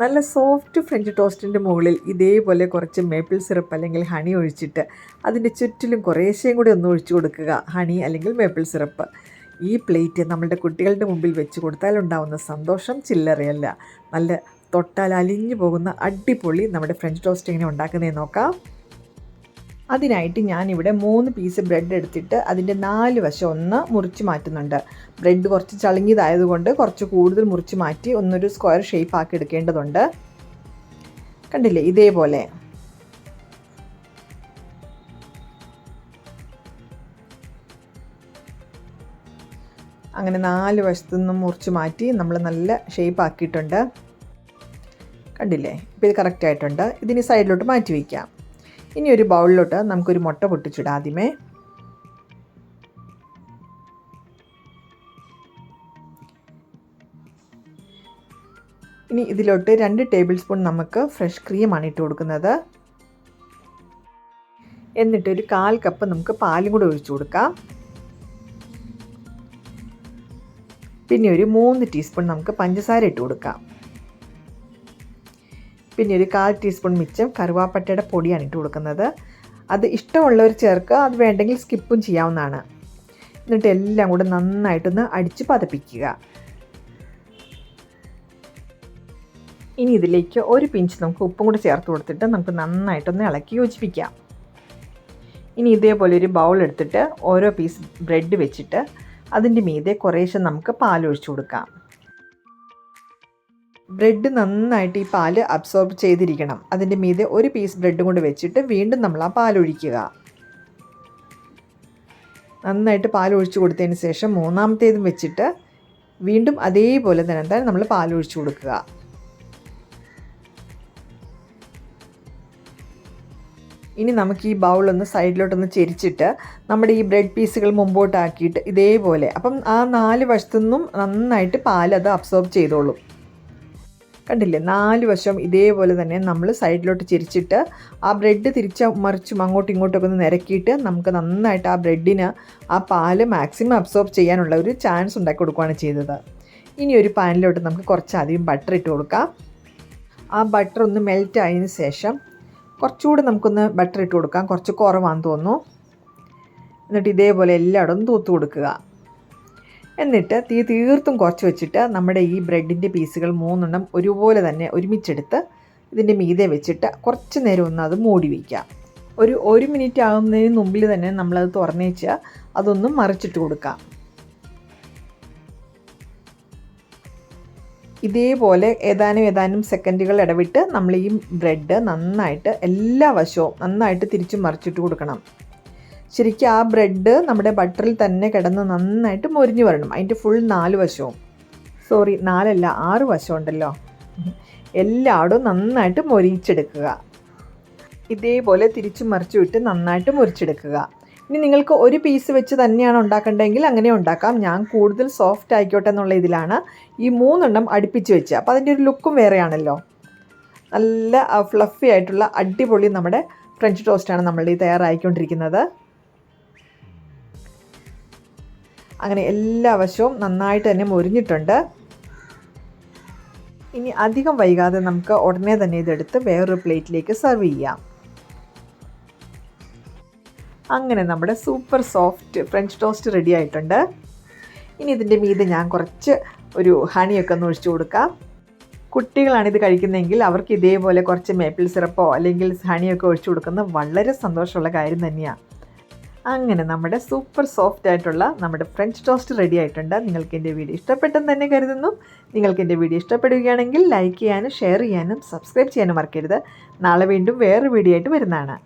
നല്ല soft French ടോസ്റ്റിന്റെ മുകളിൽ ഇതേപോലെ കുറച്ച് മേപ്പിൾ സിറപ്പ് അല്ലെങ്കിൽ ഹണി ഒഴിച്ചിട്ട് അതിന്റെ ചുറ്റിലും കുറേശ്ശേയും കൂടി ഒന്ന് ഒഴിച്ചു കൊടുക്കുക. ഹണി അല്ലെങ്കിൽ മേപ്പിൾ സിറപ്പ് ഈ പ്ലേറ്റ് നമ്മളുടെ കുട്ടികളുടെ മുമ്പിൽ വെച്ച് കൊടുത്താൽ ഉണ്ടാവുന്ന സന്തോഷം ചില്ലറയല്ല. നല്ല തൊട്ടാൽ അലിഞ്ഞു പോകുന്ന അടിപൊളി നമ്മുടെ ഫ്രഞ്ച് ടോസ്റ്റ് എങ്ങനെ ഉണ്ടാക്കുന്നതെന്ന് നോക്കാം. അതിനായിട്ട് ഞാൻ ഇവിടെ മൂന്ന് പീസ് ബ്രെഡ് എടുത്തിട്ട് അതിന്റെ നാല് വശം ഒന്ന് മുറിച്ച് മാറ്റുന്നുണ്ട്. ബ്രെഡ് കുറച്ച് ചളുങ്ങിയതായതുകൊണ്ട് കുറച്ച് കൂടുതൽ മുറിച്ച് മാറ്റി ഒന്നൊരു സ്ക്വയർ ഷേപ്പ് ആക്കി എടുക്കേണ്ടതുണ്ട്. കണ്ടില്ലേ? ഇതേപോലെ. അങ്ങനെ നാല് വശത്തു നിന്നും മുറിച്ച് മാറ്റി നമ്മൾ നല്ല ഷേപ്പ് ആക്കിയിട്ടുണ്ട്. കണ്ടില്ലേ? ഇപ്പോൾ ഇത് കറക്റ്റ് ആയിട്ടുണ്ട്. ഇതിന് സൈഡിലോട്ട് മാറ്റി വയ്ക്കാം ഇനി ഒരു ബൗളിലോട്ട് നമുക്കൊരു മുട്ട പൊട്ടിച്ചിടാം ആദ്യമേ. ഇനി ഇതിലോട്ട് രണ്ട് ടേബിൾ സ്പൂൺ നമുക്ക് ഫ്രഷ് ക്രീമാണ് ഇട്ട് കൊടുക്കുന്നത്. എന്നിട്ട് ഒരു കാൽ കപ്പ് നമുക്ക് പാലും കൂടെ ഒഴിച്ചു കൊടുക്കാം. പിന്നെ ഒരു മൂന്ന് ടീസ്പൂൺ നമുക്ക് പഞ്ചസാര ഇട്ട് കൊടുക്കാം. പിന്നെ ഒരു കാൽ ടീസ്പൂൺ മിച്ചം കറുവാപ്പട്ടയുടെ പൊടിയാണ് ഇട്ട് കൊടുക്കുന്നത്. അത് ഇഷ്ടമുള്ളവർ ചേർക്കുക അത് വേണ്ടെങ്കിൽ സ്കിപ്പും ചെയ്യാവുന്നതാണ്. എന്നിട്ട് എല്ലാം കൂടെ നന്നായിട്ടൊന്ന് അടിച്ച് പതപ്പിക്കുക. ഇനി ഇതിലേക്ക് ഒരു പിഞ്ച് നമുക്ക് ഉപ്പും കൂടെ ചേർത്ത് കൊടുത്തിട്ട് നമുക്ക് നന്നായിട്ടൊന്ന് ഇളക്കി യോജിപ്പിക്കാം. ഇനി ഇതേപോലെ ഒരു ബൗൾ എടുത്തിട്ട് ഓരോ പീസ് ബ്രെഡ് വെച്ചിട്ട് അതിന്റെ മീതെ കുറേശ്ശെ നമുക്ക് പാലൊഴിച്ചു കൊടുക്കാം. ബ്രെഡ് നന്നായിട്ട് ഈ പാൽ അബ്സോർബ് ചെയ്തിരിക്കണം. അതിന്റെ മീതെ ഒരു പീസ് ബ്രെഡ് കൊണ്ട് വെച്ചിട്ട് വീണ്ടും നമ്മൾ ആ പാലൊഴിക്കുക നന്നായിട്ട് പാൽ ഒഴിച്ചു കൊടുത്തതിന് ശേഷം മൂന്നാമത്തേതും വെച്ചിട്ട് വീണ്ടും അതേപോലെ തന്നെ തന്നെ നമ്മൾ പാൽ ഒഴിച്ചു കൊടുക്കുക. ഇനി നമുക്ക് ഈ ബൗളൊന്ന് സൈഡിലോട്ടൊന്ന് ചെരിച്ചിട്ട് നമ്മുടെ ഈ ബ്രെഡ് പീസുകൾ മുമ്പോട്ടാക്കിയിട്ട് ഇതേപോലെ. അപ്പം ആ നാല് വശത്തു നിന്നും നന്നായിട്ട് പാൽ അത് അബ്സോർബ് ചെയ്തോളും. കണ്ടില്ലേ? നാല് വശം ഇതേപോലെ തന്നെ നമ്മൾ സൈഡിലോട്ട് ചിരിച്ചിട്ട് ആ ബ്രെഡ് തിരിച്ച് മറിച്ചും അങ്ങോട്ടും ഇങ്ങോട്ടൊക്കെ ഒന്ന് നിരക്കിയിട്ട് നമുക്ക് നന്നായിട്ട് ആ ബ്രെഡിന് ആ പാൽ മാക്സിമം അബ്സോർബ് ചെയ്യാനുള്ള ഒരു ചാൻസ് ഉണ്ടാക്കി കൊടുക്കുകയാണ് ചെയ്തത്. ഇനി ഒരു പാനിലോട്ട് നമുക്ക് കുറച്ചധികം ബട്ടർ ഇട്ട് കൊടുക്കാം. ആ ബട്ടർ ഒന്ന് മെൽറ്റ് ആയതിനു ശേഷം കുറച്ചുകൂടി നമുക്കൊന്ന് ബട്ടർ ഇട്ട് കൊടുക്കാം. കുറച്ച് കുറവാണെന്ന് തോന്നുന്നു. എന്നിട്ട് ഇതേപോലെ എല്ലായിടും തൂത്ത് കൊടുക്കുക. എന്നിട്ട് തീ തീർത്തും കുറച്ച് വെച്ചിട്ട് നമ്മുടെ ഈ ബ്രെഡിന്റെ പീസുകൾ മൂന്നെണ്ണം ഒരുപോലെ തന്നെ ഒരുമിച്ചെടുത്ത് ഇതിന്റെ മീതെ വെച്ചിട്ട് കുറച്ച് നേരം ഒന്ന് അത് മൂടി വയ്ക്കാം ഒരു ഒരു മിനിറ്റ് ആകുന്നതിന് മുമ്പിൽ തന്നെ നമ്മളത് തുറന്നേച്ച് അതൊന്നും മറിച്ചിട്ട് കൊടുക്കാം ഇതേപോലെ ഏതാനും ഏതാനും സെക്കൻഡുകൾ ഇടവിട്ട് നമ്മൾ ഈ ബ്രെഡ് നന്നായിട്ട് എല്ലാ വശവും നന്നായിട്ട് തിരിച്ചും മറിച്ചിട്ട് കൊടുക്കണം. ശരിക്കും ആ ബ്രെഡ് നമ്മുടെ ബട്ടറിൽ തന്നെ കിടന്ന് നന്നായിട്ട് മൊരിഞ്ഞു വരണം. അതിന്റെ ഫുൾ നാല് വശവും. സോറി നാലല്ല ആറ് വശം ഉണ്ടല്ലോ. എല്ലായിടും നന്നായിട്ട് മൊരിച്ചെടുക്കുക ഇതേപോലെ തിരിച്ചു മറിച്ചു വിട്ട് നന്നായിട്ട് മുറിച്ചെടുക്കുക ഇനി നിങ്ങൾക്ക് ഒരു പീസ് വെച്ച് തന്നെയാണ് ഉണ്ടാക്കേണ്ടതെങ്കിൽ അങ്ങനെ ഉണ്ടാക്കാം. ഞാൻ കൂടുതൽ സോഫ്റ്റ് ആയിക്കോട്ടെ എന്നുള്ള ഇതിലാണ് ഈ മൂന്നെണ്ണം അടുപ്പിച്ച് വെച്ച് അപ്പോൾ അതിന്റെ ഒരു ലുക്കും വേറെയാണല്ലോ. നല്ല ഫ്ലഫി ആയിട്ടുള്ള അടിപൊളി നമ്മുടെ ഫ്രഞ്ച് ടോസ്റ്റാണ് നമ്മളുടെ ഈ തയ്യാറായിക്കൊണ്ടിരിക്കുന്നത് അങ്ങനെ എല്ലാ വശവും നന്നായിട്ട് തന്നെ മുരിഞ്ഞിട്ടുണ്ട്. ഇനി അധികം വൈകാതെ നമുക്ക് ഉടനെ തന്നെ ഇതെടുത്ത് വേറൊരു പ്ലേറ്റിലേക്ക് സെർവ് ചെയ്യാം. അങ്ങനെ നമ്മുടെ super soft French toast ready ആയിട്ടുണ്ട്. ഇനി ഇതിന്റെ മീതെ ഞാൻ കുറച്ച് ഒരു ഹണിയൊക്കെ ഒന്ന് ഒഴിച്ചു കൊടുക്കാം. കുട്ടികളാണ് ഇത് കഴിക്കുന്നതെങ്കിൽ അവർക്ക് ഇതേപോലെ കുറച്ച് മേപ്പിൾ സിറപ്പോ അല്ലെങ്കിൽ ഹണിയൊക്കെ ഒഴിച്ചു കൊടുക്കുന്നത് വളരെ സന്തോഷമുള്ള കാര്യം തന്നെയാണ് അങ്ങനെ നമ്മുടെ സൂപ്പർ സോഫ്റ്റ് ആയിട്ടുള്ള നമ്മുടെ ഫ്രഞ്ച് ടോസ്റ്റ് റെഡി ആയിട്ടുണ്ട്. നിങ്ങൾക്ക് എന്റെ വീഡിയോ ഇഷ്ടപ്പെട്ടെന്ന് തന്നെ കരുതുന്നു. നിങ്ങൾക്ക് എന്റെ വീഡിയോ ഇഷ്ടപ്പെടുകയാണെങ്കിൽ ലൈക്ക് ചെയ്യാനും ഷെയർ ചെയ്യാനും സബ്സ്ക്രൈബ് ചെയ്യാനും മറക്കരുത്. നാളെ വീണ്ടും വേറൊരു വീഡിയോ ആയിട്ട് വരുന്നതാണ്.